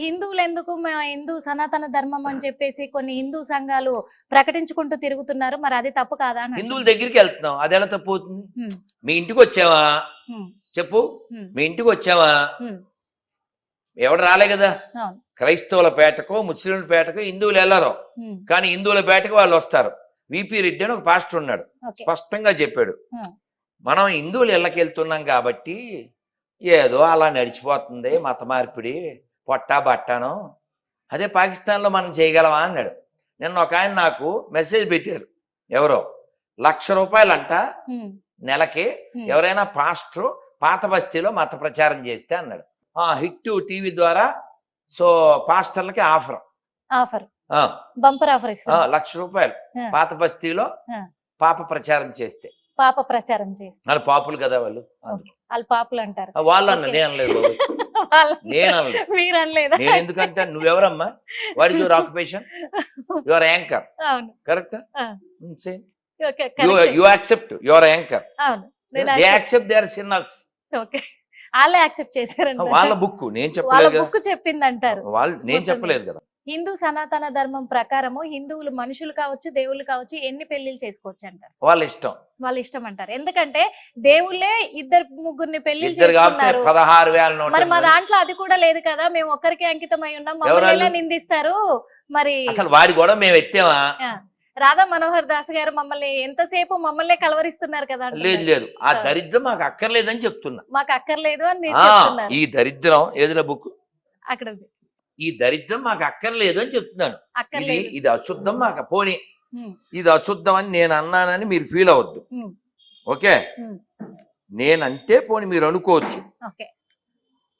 హిందువులు ఎందుకు హిందూ సనాతన ధర్మం అని చెప్పేసి కొన్ని హిందూ సంఘాలు ప్రకటించుకుంటూ తిరుగుతున్నారు. మరి అది తప్పు కాదా హిందువుల. దగ్గరికి వెళ్తున్నాం. అది ఎలా తప్పు అవుతుంది? మీ ఇంటికి వచ్చావా? చెప్పు. మీ ఇంటికి వచ్చావా? ఎవడు రాలే కదా. క్రైస్తవుల పేటకో ముస్లింల పేటకో హిందువులు వెళ్ళరు. కానీ హిందువుల పేటకు వాళ్ళు వస్తారు. విపి రెడ్డి అని ఒక పాస్టర్ ఉన్నాడు. స్పష్టంగా చెప్పాడు. మనం హిందువులు ఇళ్ళకి వెళ్తున్నాం కాబట్టి ఏదో అలా నడిచిపోతుంది మత మార్పిడి. పొట్టా బట్టాను. అదే పాకిస్తాన్లో మనం చేయగలమా అన్నాడు. నిన్న ఒక ఆయన నాకు మెసేజ్ పెట్టారు. ఎవరో? లక్ష రూపాయలంట నెలకి. ఎవరైనా పాస్టర్ పాత బస్తీలో మత ప్రచారం చేస్తే అన్నాడు. ఆ హిట్ టీవీ ద్వారా so పాస్టర్లకి offer. Offer. Bumper offer lakh రూపాయలు. పాత బస్తీలో. పాప ప్రచారం చేస్తే. పాప ప్రచారం చేస్తారు వాళ్ళు పాపులు కదా వాళ్ళు. వాళ్ళు పాపులు అంటారు. వాళ్ళు అన్న. నేను అనలేదు. మీరు అనలేదా? నేను ఎందుకంటే నువ్వెవరమ్మా? What is your occupation your anchor correct you accept your anchor they accept they are sinners okay వాళ్ళే యాక్సెప్ట్ చేశారంట. వాళ్ళ బుక్ నేను చెప్పలేదు బుక్ చెప్పింది అంటారు వాళ్ళు నేను చెప్పలేదు కదా. హిందూ సనాతన ధర్మం ప్రకారము హిందువులు మనుషులు కావచ్చు దేవుళ్ళు కావచ్చు ఎన్ని పెళ్ళిళ్ళు చేసుకోవచ్చు అంటారు వాళ్ళ ఇష్టం. వాళ్ళ ఇష్టం అంటారు. ఎందుకంటే దేవుళ్ళే ఇద్దరు ముగ్గురిని చేసుకున్నారు. పదహారు వేల నూట మరి మా. దాంట్లో అది కూడా లేదు కదా మేము ఒక్కరికి అంకితం అయి ఉన్నాం మమ్మల్ని నిందిస్తారు? మరి అసలు వాడి కూడా మేము ఎత్తామా? రాధా మనోహర్ దాస్ గారు మమ్మల్ని ఎంతసేపు మమ్మల్ని కలవరిస్తున్నారు కదా లేదు. లేదు. ఆ. దరిద్రం మాకు అక్కర్లేదని చెప్తున్నా. మాకు అక్కర్లేదు అని ఈ దరిద్రం ఏదిరా బుక్? అక్కడ. ఈ దరిద్రం మాకు అక్కర్లేదు అని చెప్తున్నాను ఇది ఇది అశుద్ధం మాకు. పోనీ ఇది అశుద్ధం అని నేను అన్నానని మీరు ఫీల్ అవ్వద్దు. Um, okay? ఉమ్. నేను అంతే పోనీ మీరు అనుకోవచ్చు.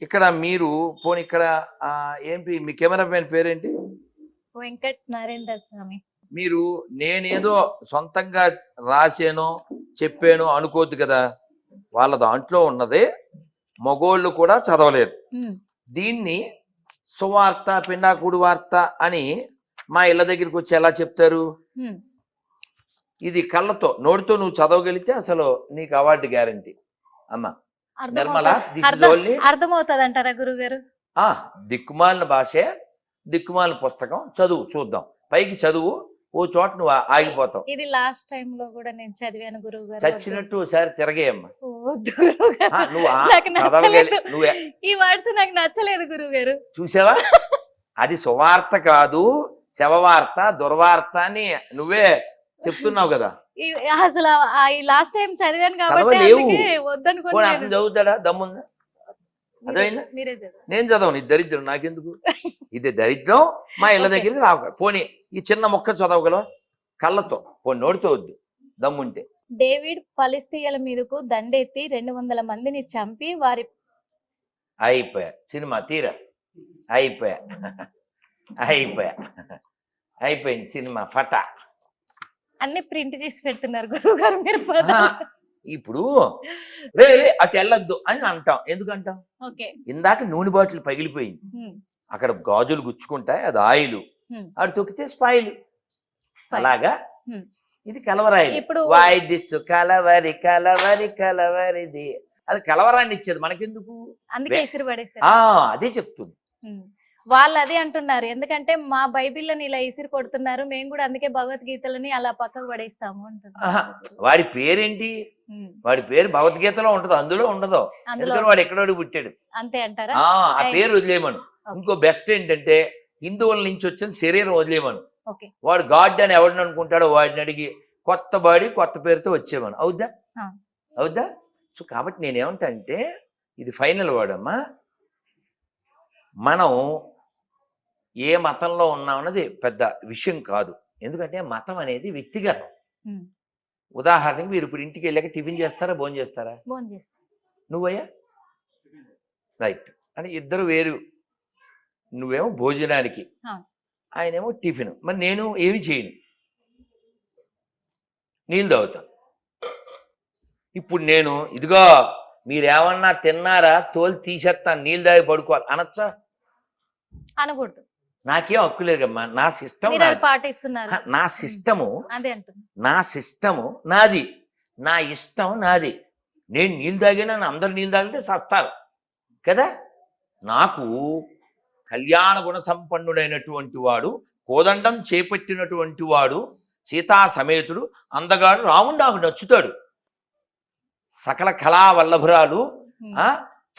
ఇక్కడ మీరు పోనీ ఇక్కడ ఏంటి మీ కెమెరా మ్యాన్ పేరేంటి? వెంకట్ నరేంద్ర స్వామి. మీరు నేనేదో సొంతంగా రాసానో చెప్పానో అనుకోవద్దు కదా. వాళ్ళ దాంట్లో ఉన్నదే మగోళ్ళు కూడా చదవలేరు ఉమ్, దీన్ని సువార్త పిండాకుడు వార్త అని మా ఇళ్ళ దగ్గరికి వచ్చి ఎలా చెప్తారు. ఇది కళ్ళతో నోటితో నువ్వు చదవగలిగితే అసలు నీకు అవార్డు గ్యారంటీ. అమ్మ. నిర్మల అర్థమవుతుంది దిస్ ఇస్ అర్థం- ఓన్లీ అర్థమవుతుంది అంటారా గురువు గారు ఆ దిక్కుమాలిన భాషే దిక్కుమాలిన పుస్తకం చదువు చూద్దాం. పైకి చదువు ఓ చోట నువ్వు ఆగిపోతావు. ఇది లాస్ట్ టైం లో కూడా నేను చదివాను గురువు గారు. చచ్చినట్టు ఒకసారి తిరగేయమ్మ. నువ్వు చదవగలి. నువ్వు ఈ వర్డ్స్ నాకు నచ్చలేదు గురువు గారు. చూసావా? అది సువార్త కాదు శవవార్త దుర్వార్త అని నువ్వే చెప్తున్నావు కదా. అసలు ఈ లాస్ట్ టైం చదివాను కాబట్టి అతను చదువుతాడా? దమ్ముందా? అర్థమైందా? నేను చదవను. ఇది దరిద్రం నాకెందుకు? ఇది దరిద్రం మా ఇళ్ళ. దగ్గరికి రావు. పోనీ ఈ చిన్న మొక్క చదవగలవా? కళ్ళతో పోనీ నోటితో వద్దు దమ్ముంటే. డేవిడ్ ఫలిస్తీయుల మీదకు దండెత్తి రెండు వందల మందిని చంపి వారి అయిపోయా. సినిమా తీరా. అయిపోయా. అయిపోయా. అయిపోయింది సినిమా ఫట. అన్ని ప్రింట్ చేసి పెడుతున్నారు గురువు గారు మీరు ఇప్పుడు రే అటు వెళ్ళొద్దు అని అంటాం. ఎందుకు అంటాం ఓకే. ఇందాక నూనె బాటిల్ పగిలిపోయింది. అక్కడ గాజులు గుచ్చుకుంటాయి అది ఆయిల్. అటు తొక్కితే స్పాయిల్. అలాగా. ఇది కలవరాయి ఇప్పుడు వాయి దిస్సు కలవరి కలవరి కలవరిది. అది కలవరాన్ని ఇచ్చేది మనకెందుకు? అదే చెప్తుంది. వాళ్ళు అదే అంటున్నారు. ఎందుకంటే మా బైబిల్ని ఇలా ఇసిరి కొడుతున్నారు. మేము కూడా అందుకే భగవద్గీతలని అలా పక్కకు పడేస్తాము వాడి పేరేంటి. వాడి పేరు భగవద్గీతలో ఉంటది అందులో ఉండదు. అందులో వాడు ఎక్కడోడు పుట్టాడు? అంతే అంటారా? ఆ. పేరు వదిలేయమను. Okay. ఇంకో బెస్ట్ ఏంటంటే హిందువుల నుంచి వచ్చిన శరీరం వదిలేయమను. ఓకే. వాడు గాడ్ అని ఎవడిని అనుకుంటాడో వాడిని అడిగి కొత్త బాడీ కొత్త పేరుతో వచ్చేవాను అవుద్దా. అవుద్దా? సో కాబట్టి నేనేమంటా అంటే ఇది ఫైనల్ వర్డ్ అమ్మా. మనం ఏ మతంలో ఉన్నామన్నది పెద్ద విషయం కాదు. ఎందుకంటే మతం అనేది వ్యక్తిగతం. ఉదాహరణకి మీరు ఇప్పుడు ఇంటికి వెళ్ళాక టిఫిన్ చేస్తారా భోజనం చేస్తారా? నువ్వయ్యా? రైట్. అంటే ఇద్దరు వేరు నువ్వేమో భోజనానికి. ఆయనేమో టిఫిన్. మరి నేను ఏమి చేయను. నీళ్ళు తాగుతాను ఇప్పుడు నేను ఇదిగో మీరేమన్నా తిన్నారా? తోలు తీసేస్తాను నీళ్ళు తాగి పడుకోవాలి. అనొచ్చా? అనకూడదు. నాకేం హక్కు లేదమ్మా. నా సిస్టమ్ నా సిస్టము నా సిస్టము నాది. నా ఇష్టం నాది. నేను నీళ్ళు తాగినా అందరు నీళ్ళు తాగితే సస్తారు కదా? నాకు కళ్యాణ గుణ సంపన్నుడైనటువంటి వాడు కోదండం చేపట్టినటువంటి వాడు సీతా సమేతుడు అందగాడు రాముడు నాకు నచ్చుతాడు. సకల కళా వల్లభురాలు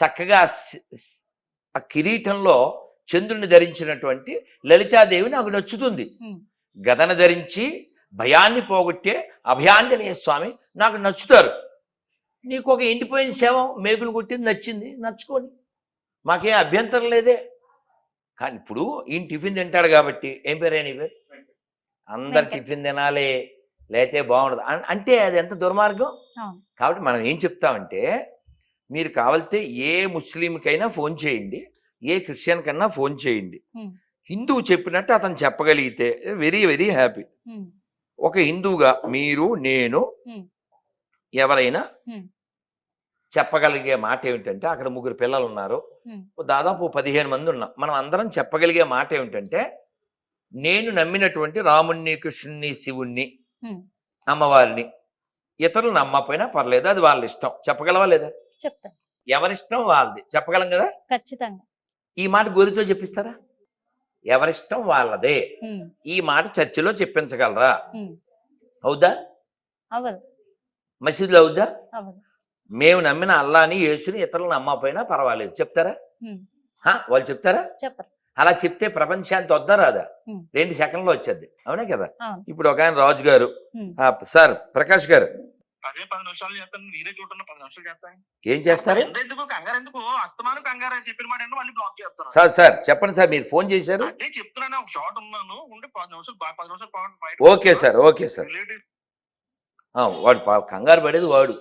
చక్కగా ఆ కిరీటంలో చంద్రుని ధరించినటువంటి లలితాదేవి నాకు నచ్చుతుంది. గదన ధరించి భయాన్ని పోగొట్టే అభయాంజనేయ స్వామి నాకు నచ్చుతారు. నీకు ఒక ఎండిపోయిన శవం మేకులు కొట్టింది నచ్చింది నచ్చుకోని. మాకేం అభ్యంతరం లేదే. కానీ ఇప్పుడు ఈయన టిఫిన్ తింటాడు కాబట్టి ఏం పేరే నీ పేరు అందరు. టిఫిన్ తినాలి లేతే బాగుండదు అంటే అది ఎంత దుర్మార్గం. కాబట్టి మనం ఏం చెప్తామంటే మీరు కావాలితే ఏ ముస్లింకైనా ఫోన్ చేయండి ఏ క్రిస్టియన్ కన్నా ఫోన్ చేయండి. హిందువు చెప్పినట్టు అతను చెప్పగలిగితే వెరీ వెరీ హ్యాపీ ఒక హిందువుగా మీరు నేను. ఎవరైనా. చెప్పగలిగే మాట ఏమిటంటే అక్కడ ముగ్గురు పిల్లలు ఉన్నారు. దాదాపు పదిహేను మంది ఉన్నాం మనం అందరం చెప్పగలిగే మాట ఏమిటంటే నేను నమ్మినటువంటి రాముణ్ణి కృష్ణుణ్ణి శివుణ్ణి. అమ్మవారిని ఇతరులు నమ్మకపోయినా పర్లేదు అది వాళ్ళ ఇష్టం. చెప్పగలవా లేదా? చెప్తాను ఎవరిష్టం వాళ్ళది. చెప్పగలం కదా? ఖచ్చితంగా. ఈ మాట గోరితో చెప్పిస్తారా? ఎవరిష్టం వాళ్ళదే. ఈ మాట చర్చిలో చెప్పించగలరా? అవుదా. మసీదులో అవుద్దా? మేము నమ్మిన అల్లాని యేసుని ఇతరులు నమ్మకపోయినా పర్వాలేదు. చెప్తారా? వాళ్ళు చెప్తారా? చెప్పరు. అలా చెప్తే ప్రపంచానికి వద్దా రాదా. రెండు సెకండ్లో వచ్చేది అవునే కదా? ఇప్పుడు ఒక ఆయన రాజు గారు సార్ ప్రకాష్ గారు. అదే పది నిమిషాలు చేస్తాను మీరే చూడండి పది నిమిషాలు చేస్తాను. ఏం చేస్తారు? ఎందుకు కంగారు ఎందుకు? అస్తమానం కంగారు అని చెప్పిన మాట మళ్ళీ బ్లాక్ చేస్తాను. సార్ సార్ చెప్పండి సార్ మీరు ఫోన్ చేశారు? అదే చెప్తున్నాను ఒక షార్ట్ ఉన్నాను ఉండి పది నిమిషాలు పది నిమిషాలు ఓకే సార్ ఓకే సార్. వాడు పా- కంగారు పడేది వాడు.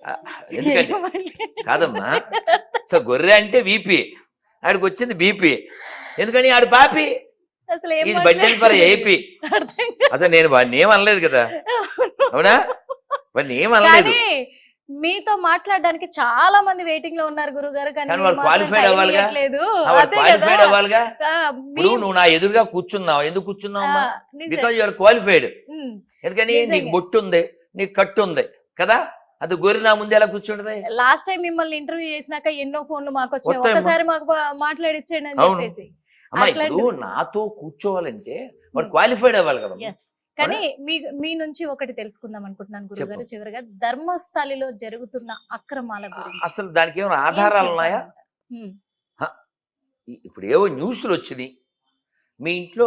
ఎందుకంటే? కాదమ్మా. సో గొర్రె అంటే వీపీ ఆడికి వచ్చింది బీపీ. ఎందుకని? ఆడు పాపి. ఇది బడ్డెల్ ఫర్ ఏపీ. అసలు నేను వాడిని ఏం అనలేదు కదా. అవునా. వాడిని ఏం అనలేదు. మీతో మాట్లాడడానికి చాలా మంది వెయిటింగ్లో ఉన్నారు గురువు గారు కానీ time అవ్వాలిగా? క్వాలిఫైడ్. అవ్వాలిగా? ఇప్పుడు నువ్వు నా ఎదురుగా కూర్చున్నావు. ఎందుకు కూర్చున్నావు. Because your qualified. ఎందుకని. నీకు బొట్టు ఉంది నీకు కట్టు ఉంది కదా? అది గొర్రె నా ముందు ఎలా కూర్చుంటది? లాస్ట్ టైం మిమ్మల్ని ఇంటర్వ్యూ చేసినాక ఎన్నో ఫోన్లు మాకు వచ్చాయి. ఒకసారి మాకు మాట్లాడిచ్చేయండి అని. చెప్పేసి. అమ్మా అట్లాంటిది. ఇప్పుడు నాతో కూర్చోవాలంటే వాడు. క్వాలిఫైడ్ అవ్వాలి కదా కానీ మీ మీ నుంచి ఒకటి తెలుసుకుందాం అనుకుంటున్నాను గురుగారు చివరిగా ధర్మస్థలిలో జరుగుతున్న అక్రమాల గురించి. అసలు దానికి ఏమైనా ఆధారాలు ఉన్నాయా? ఇప్పుడు ఏవో న్యూస్లు వచ్చినాయి. మీ ఇంట్లో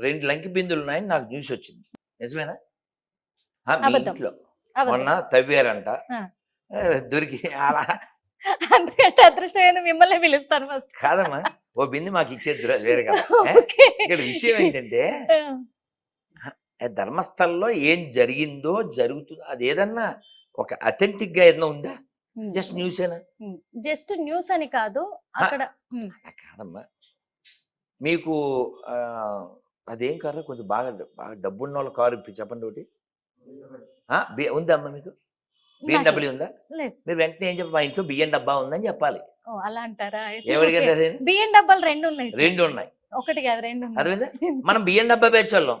రెండు లంకి బిందులు ఉన్నాయని నాకు న్యూస్ వచ్చింది. నిజమేనా? మీ. ఇంట్లో. మొన్న తవ్వారంట. దొరికి అలా అందుకంటే అదృష్టమైన మిమ్మల్ని పిలుస్తాను ఫస్ట్. కాదమ్మా ఓ బింది మాకు ఇచ్చేది వేరే కదా. ఇక్కడ విషయం ఏంటంటే ధర్మస్థలంలో ఏం జరిగిందో జరుగుతుందో అది ఏదన్నా ఒక అథెంటిక్గా ఏదైనా ఉందా? జస్ట్ న్యూసేనా జస్ట్ న్యూస్ అని కాదు అక్కడ కాదమ్మా. మీకు అదేం కారు కొంచెం బాగా బాగా డబ్బున్న వాళ్ళ కారు చెప్పండి ఒకటి. ఉందా అమ్మా మీకు? బిఎండబ్ల్యూ ఉందా? మీరు వెంటనే ఏం చెప్పి మా ఇంట్లో బియ్యం డబ్బా ఉందని చెప్పాలి. అలా అంటారా? బియ్యం డబ్బాలు రెండు ఉన్నాయి. రెండు ఉన్నాయి. ఒకటి కాదు రెండు అర్థమైందా? మనం బియ్యం డబ్బా పేర్చోళ్ళం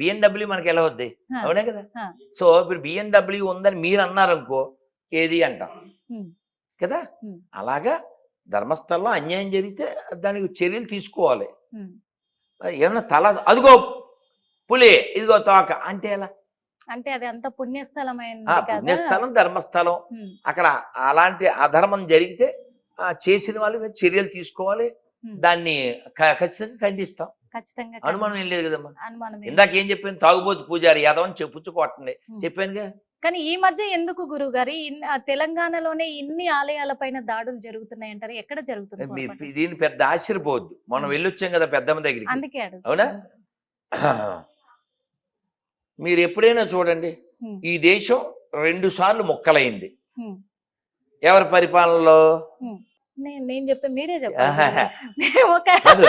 బిఎండబ్ల్యూ మనకి ఎలా వద్ది. అవునే కదా. సో ఇప్పుడు బిఎండబ్ల్యూ ఉందని మీరు అన్నారనుకో ఏది అంటాం. కదా. అలాగా ధర్మస్థలంలో అన్యాయం జరిగితే దానికి చర్యలు తీసుకోవాలి. ఏమన్నా తల అదిగో పులి ఇదిగో తోక అంటే ఎలా? అంటే అది అంత పుణ్యస్థలమైంది పుణ్యస్థలం ధర్మస్థలం అక్కడ అలాంటి అధర్మం జరిగితే చేసిన వాళ్ళు మీద చర్యలు తీసుకోవాలి. దాన్ని ఖచ్చితంగా ఖండిస్తాం. ఖచ్చితంగా అనుమానం ఏం లేదు కదమ్మా. ఇందాక ఏం చెప్పాను? తాగుబోతు పూజారి యాదవని చెప్పుచ్చు కొట్టండి ఉమ్. చెప్పానుగా? కానీ ఈ మధ్య ఎందుకు గురువు గారు తెలంగాణలోనే ఇన్ని ఆలయాల పైన దాడులు జరుగుతున్నాయి అంటారు ఎక్కడ పొరపాటు? దీన్ని పెద్ద ఆశ్చర్యపోవద్దు. మనం. వెళ్ళొచ్చాం కదా పెద్దమ్మ దగ్గరికి. అందుకే అవునా? మీరు ఎప్పుడైనా చూడండి. ఈ దేశం రెండు సార్లు మొక్కలైంది. ఎవరి పరిపాలనలో నేను నేను చెప్తే మీరే ఆహాహా. చెప్పాలి మేము ఒక కాదు.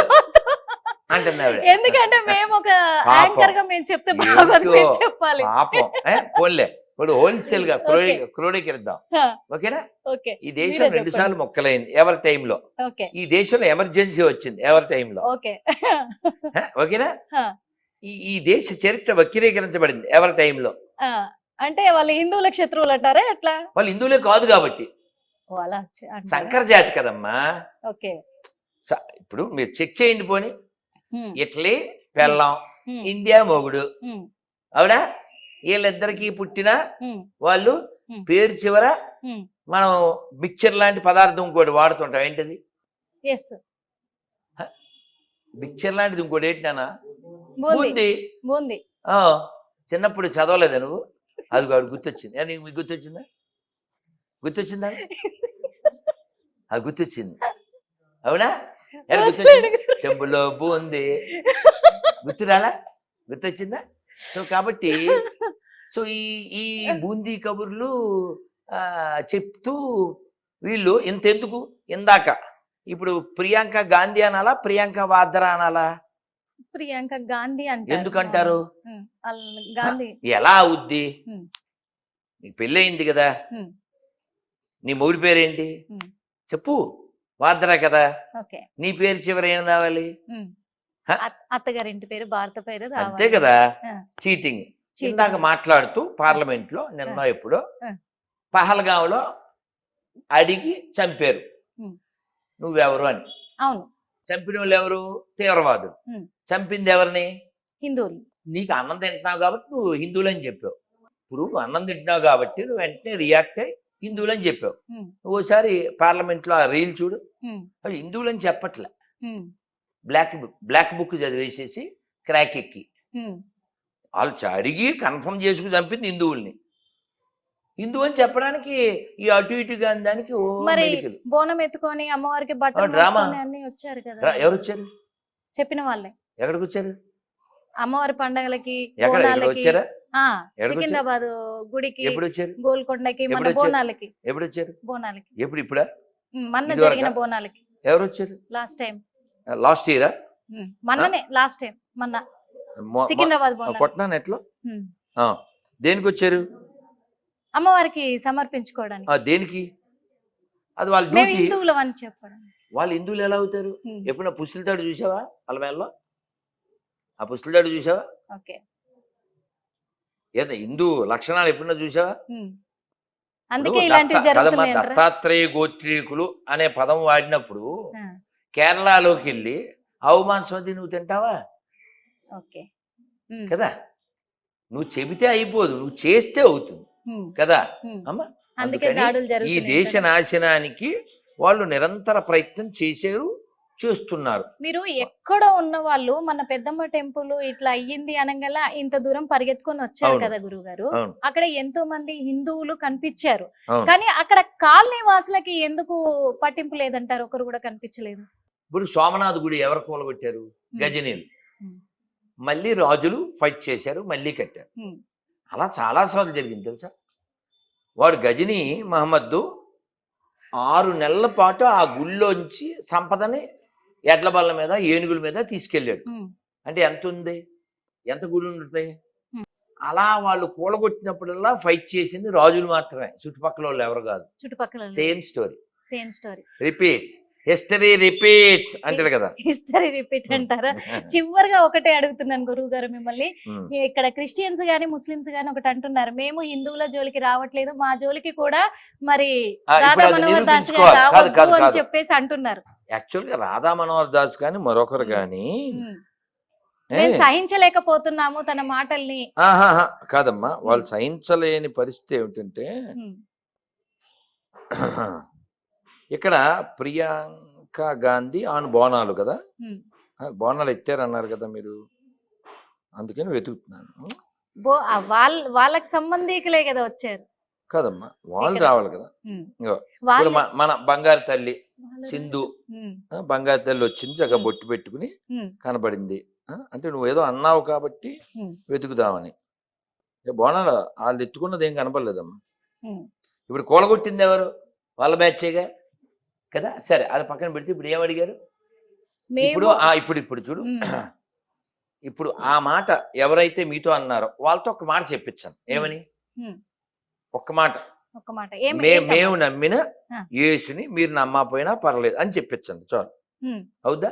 అంటుంది ఆవిడ. ఎందుకంటే మేము ఒక పాపం. యాంకర్గా మేము చెప్తే బాగోదు మీరు ఏంటో. చెప్పాలి పాపం ఏ, పోన్లే ఇప్పుడు హోల్సేల్గా క్రోడీ Okay. క్రోడీకిద్దాం హా, ఓకేనా ఓకే ఈ దేశం రెండు. సార్లు మొక్కలైంది ఎవరి టైంలో ఈ దేశంలో ఎమర్జెన్సీ వచ్చింది ఎవరి టైంలో ఓకేనా. ఈ ఈ దేశ చరిత్ర వక్రీకరించబడింది ఎవరి టైంలో? అంటే వాళ్ళు హిందువుల శత్రువులు అంటారా ఎట్లా? వాళ్ళు హిందువులే కాదు కాబట్టి? సంకర జాతి కదమ్మా. ఓకే. ఇప్పుడు మీరు చెక్ చేయండి పోని. ఇటలీ పెళ్ళం ఇండియా మొగుడు. అవునా? వీళ్ళిద్దరికి పుట్టిన వాళ్ళు. పేరు చివర. మనం మిక్చర్ లాంటి పదార్థం ఇంకోటి వాడుతుంటాం ఏంటిది? మిక్చర్ లాంటిది ఇంకోటి ఏంటి నాన్న? బూంది. బూందీ? చిన్నప్పుడు చదవలేదా నువ్వు? అది వాడు గుర్తొచ్చింది. నీకు మీకు గుర్తొచ్చిందా? గుర్తొచ్చిందా? అది గుర్తొచ్చింది. అవునా? గుర్తొచ్చింది? చెంబులో బూంది. గుర్తురాలా? గుర్తొచ్చిందా? సో కాబట్టి సో ఈ ఈ బూందీ కబుర్లు చెప్తూ వీళ్ళు ఇంతెందుకు? ఇందాక. ఇప్పుడు ప్రియాంక గాంధీ అనాలా? ప్రియాంక వాద్రా అనాలా? ప్రియాంక గాంధీ అంటారు. ఎందుకంటారు? గాంధీ. ఎలా అవుద్ది. నీకు పెళ్ళయింది కదా. నీ మొగుడి పేరేంటి. చెప్పు వాద్రా కదా? నీ పేరు చివరి ఏం రావాలి? అత్తగారింటి పేరు భారత పేరు అంతే కదా. చీటింగ్. ఇందాక మాట్లాడుతూ పార్లమెంట్లో నిన్న ఎప్పుడో ఆ. పహల్గాంలో అడిగి చంపారు. నువ్వెవరు అని. అవును. చంపిన వాళ్ళు ఎవరు తీవ్రవాదులు. చంపింది ఎవరిని హిందువులు నీకు అన్నం తింటున్నావు కాబట్టి నువ్వు హిందువులని చెప్పావు ఇప్పుడు నువ్వు అన్నం తింటున్నావు కాబట్టి నువ్వు వెంటనే రియాక్ట్ అయ్యి హిందువులని చెప్పావు ఉమ్. నువ్వు ఒకసారి పార్లమెంట్లో ఆ రీల్ చూడు. అవి హిందువులని చెప్పట్లే um. Black book black book చదివేసేసి క్రాక్ ఎక్కి. వాళ్ళు అడిగి కన్ఫర్మ్ చేసుకుని చంపింది హిందువుల్ని అని చెప్పడానికి ఈ అటు ఇటుగా దానికి ఓ మరి బోనం ఎత్తుకొని అమ్మవారికి బట్టలు డ్రామా. అన్ని వచ్చారు కదా. ఎవరు వచ్చారు చెప్పిన వాళ్ళే. ఎక్కడికి వచ్చారు అమ్మవారి పండగలకి వచ్చారా? సికింద్రాబాద్ గుడికి ఎప్పుడు వచ్చారు గోల్కొండకి మన? బోనాలకి. ఎప్పుడు వచ్చారు బోనాలకి. ఎప్పుడు ఇప్పుడా? మొన్న ఇదివరకా? జరిగిన బోనాలకి. ఎవరు వచ్చారు లాస్ట్ టైం. లాస్ట్ ఇయరా? మొన్ననే లాస్ట్ టైం మొన్న. సికింద్రాబాద్ బోనాలు కొట్టినాను ఎట్లా? దేనికి వచ్చారు అమ్మవారికి సమర్పించుకోవడానికి. దేనికి? అది వాళ్ళ మేము డ్యూటీ. హిందువులం అని చెప్పడం. వాళ్ళు హిందువులు ఎలా అవుతారు? ఉమ్. ఎప్పుడైనా పుస్తులతాడు చూసావా వాళ్ళ మేళలో ఆ పుస్తులతాడు చూసావా? ఓకే. ఏదో హిందూ లక్షణాలు ఎప్పుడైనా చూసావా. అందుకే ఇప్పుడు ఇలాంటివి దత్త- కదమ్మా, జరుగుతున్నాయి అంటారా? దత్తాత్రేయ గోత్రీకులు అనే పదం వాడినప్పుడు కేరళలోకి వెళ్ళి ఆవు మాంసం అది నువ్వు తింటావా? ఓకే. కదా? నువ్వు చెబితే అయిపోదు నువ్వు చేస్తే అవుతుంది. కదా. అమ్మా అందుకని ఈ దేశ? నాశనానికి వాళ్ళు నిరంతర ప్రయత్నం చేశారు చేస్తున్నారు. మీరు ఎక్కడో ఉన్న వాళ్ళు మన పెద్దమ్మ టెంపుల్ ఇట్లా అయ్యింది అనగల ఇంత దూరం పరిగెత్తుకొని వచ్చారు. కదా గురువు గారు అక్కడ ఎంతో మంది హిందువులు కనిపించారు. కానీ అక్కడ కాలనీ వాసులకి ఎందుకు పట్టింపు లేదంటారు? ఒకరు కూడా కనిపించలేదు. ఇప్పుడు సోమనాథ్ గుడి ఎవరు కూలగొట్టారు? గజనీలు. మళ్ళీ రాజులు ఫైట్ చేశారు మళ్ళీ కట్టారు. అలా చాలాసార్లు జరిగింది తెలుసా? వాడు గజని మహమ్మద్దు ఆరు నెలల పాటు ఆ గుళ్ళోంచి సంపదని ఎడ్ల బల్ల మీద ఏనుగుల మీద తీసుకెళ్ళాడు. అంటే ఎంత ఉంది ఎంత గుడి ఉంటుంది Hmm. అలా వాళ్ళు కూలగొట్టినప్పుడల్లా ఫైట్ చేసింది రాజులు మాత్రమే. చుట్టుపక్కల వాళ్ళు ఎవరు కాదు. చుట్టుపక్కల same story same story repeats history repeats అంటాడు కదా. హిస్టరీ రిపీట్ అంటారా? చివరిగా ఒకటే అడుగుతున్నాను గురువు గారు మిమ్మల్ని. ఇక్కడ క్రిస్టియన్స్ గాని ముస్లిమ్స్ గాని ఒకటి అంటున్నారు. మేము హిందువుల జోలికి రావట్లేదు. మా జోలికి కూడా మరి రాధా మనోహర్ దాస్ గారు అని. చెప్పేసి అంటున్నారు. యాక్చువల్గా రాధా మనోహర్ దాస్ కానీ మరొకరు మేము సహించలేకపోతున్నాము తన మాటల్ని. కాదమ్మా వాళ్ళు సహించలేని పరిస్థితి ఏమిటంటే ఇక్కడ ప్రియాంక గాంధీ ఆన్ బోనాలు కదా? బోనాలు ఎత్తారన్నారు కదా మీరు. అందుకని వెతుకుతున్నాను. వాళ్ళ వాళ్ళకి సంబంధికులే కదా వచ్చారు. కాదమ్మా వాళ్ళు. రావాలి కదా. ఇప్పుడు మన బంగారు తల్లి సింధు. బంగారు తల్లి వచ్చింది చక్కగా. బొట్టు పెట్టుకుని కనబడింది. అంటే నువ్వు ఏదో అన్నావు కాబట్టి. వెతుకుదామని. బోనాలు వాళ్ళు ఎత్తుకున్నది ఏం కనపడలేదమ్మా. ఇప్పుడు కూలగొట్టింది ఎవరు? వాళ్ళ బ్యాచేగా కదా? సరే అది పక్కన పెడితే ఇప్పుడు ఏం అడిగారు? ఇప్పుడు ఇప్పుడు ఇప్పుడు చూడు. ఇప్పుడు ఆ మాట ఎవరైతే మీతో అన్నారో వాళ్ళతో ఒక మాట చెప్పించాను. ఏమని. ఒక్క మాట? మేము నమ్మిన. యేసుని మీరు నమ్మకపోయినా పర్లేదు అని చెప్పించండి. చాలు. అవుదా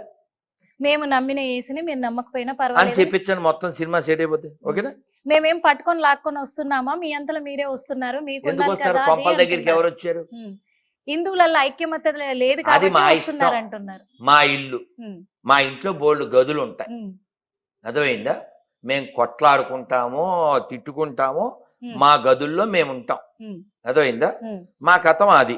మేము నమ్మిన యేసుని మీరు నమ్మకపోయినా అని పర్వాలేదు. చెప్పించండి. మొత్తం సినిమా సెట్ అయిపోతుంది ఓకేనా? మేమేం పట్టుకొని లాక్కొని వస్తున్నామా? మీ అంతలో మీరే వస్తున్నారు. మీకు ఎందుకు వస్తారు కొంపల దగ్గరికి ఎవరు వచ్చారు? హిందువులలో ఐక్యమత లేదు అది మా ఇష్టం. అంటున్నారు. మా ఇల్లు. మా ఇంట్లో బోల్డ్ గదులు ఉంటాయి అర్థమైందా? మేము కొట్లాడుకుంటాము తిట్టుకుంటాము మా గదుల్లో మేము ఉంటాం అర్థమైందా? మా కథం అది.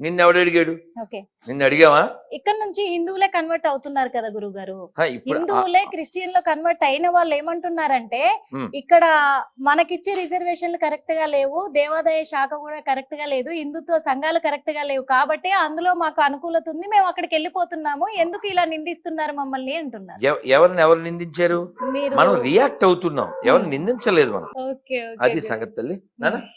నిన్నెవడు అడిగాడు? ఓకే. నిన్ను అడిగావా ఇక్కడ నుంచి హిందువులే కన్వర్ట్ అవుతున్నారు కదా గురువు గారు హిందువులే క్రిస్టియన్లో కన్వర్ట్ అయిన వాళ్ళు ఏమంటున్నారంటే. ఇక్కడ మనకిచ్చే రిజర్వేషన్లు కరెక్ట్గా లేవు దేవాదాయ శాఖ కూడా కరెక్ట్గా లేదు హిందుత్వ సంఘాలు కరెక్ట్గా లేవు కాబట్టి అందులో మాకు అనుకూలత ఉంది మేము అక్కడికి వెళ్ళిపోతున్నాము ఎందుకు ఇలా నిందిస్తున్నారు మమ్మల్ని అంటున్నారు. ఎవ- ఎవరిని ఎవరు నిందించారు? మీరు మనం రియాక్ట్ అవుతున్నాం ఎవరు నిందించలేదు మనం. అది సంగతి తల్లి.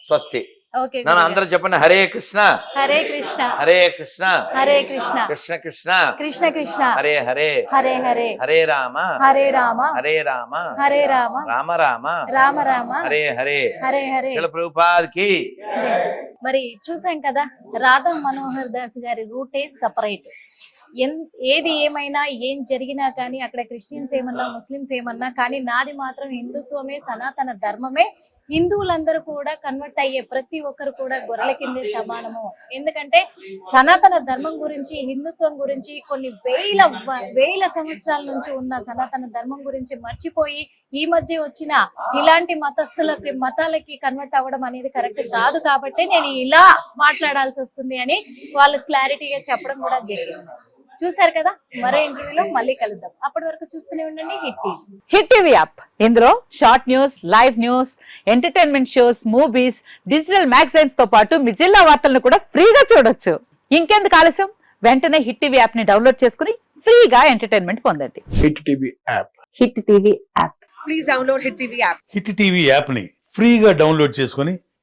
స్వస్తి. నాన్న అందరూ చెప్పండి. హరే కృష్ణ. హరే కృష్ణ. హరే కృష్ణ. హరే కృష్ణ. కృష్ణ కృష్ణ. కృష్ణ కృష్ణ. హరే హరే. హరే హరే. హరే రామ. హరే రామ. హరే రామ. హరే రామ. రామ రామ. రామ రామ. హరే హరే. హరే హరే. ప్రభుపాద్కి. మరి చూసాం కదా రాధా మనోహర్ దాస్ గారి రూటే సపరేట్. ఏది ఏమైనా ఏం జరిగినా కానీ అక్కడ క్రిస్టియన్స్ ఏమన్నా ముస్లిమ్స్ ఏమన్నా కానీ నాది మాత్రం హిందుత్వమే సనాతన ధర్మమే హిందువులందరూ కూడా కన్వర్ట్ అయ్యే ప్రతి ఒక్కరు కూడా గొర్రెల కిందే సమానము. ఎందుకంటే సనాతన ధర్మం గురించి హిందుత్వం గురించి కొన్ని వేల వేల సంవత్సరాల నుంచి ఉన్న సనాతన ధర్మం గురించి మర్చిపోయి ఈ మధ్య వచ్చిన ఇలాంటి మతస్థులకి మతాలకి కన్వర్ట్ అవ్వడం అనేది కరెక్ట్ కాదు కాబట్టి నేను ఇలా మాట్లాడాల్సి వస్తుంది అని వాళ్ళు క్లారిటీగా చెప్పడం కూడా జరిగింది. చూసారు కదా? మరో ఇంటర్వ్యూలో మళ్ళీ కలుద్దాం. అప్పటి వరకు చూస్తూనే ఉండండి. Hit TV. Hit TV app. ఇందులో short news live news entertainment shows movies digital మ్యాగజైన్స్తో పాటు మీ జిల్లా వార్తలను కూడా ఫ్రీగా చూడొచ్చు. ఇంకెందుకు ఆలస్యం? వెంటనే హిట్ టీవీ యాప్ని డౌన్లోడ్ చేసుకుని ఫ్రీగా ఎంటర్టైన్మెంట్ పొందండి. Hit TV app. Hit TV app. Please download Hit TV app. Hit TV యాప్ని ఫ్రీగా డౌన్లోడ్ చేసుకొని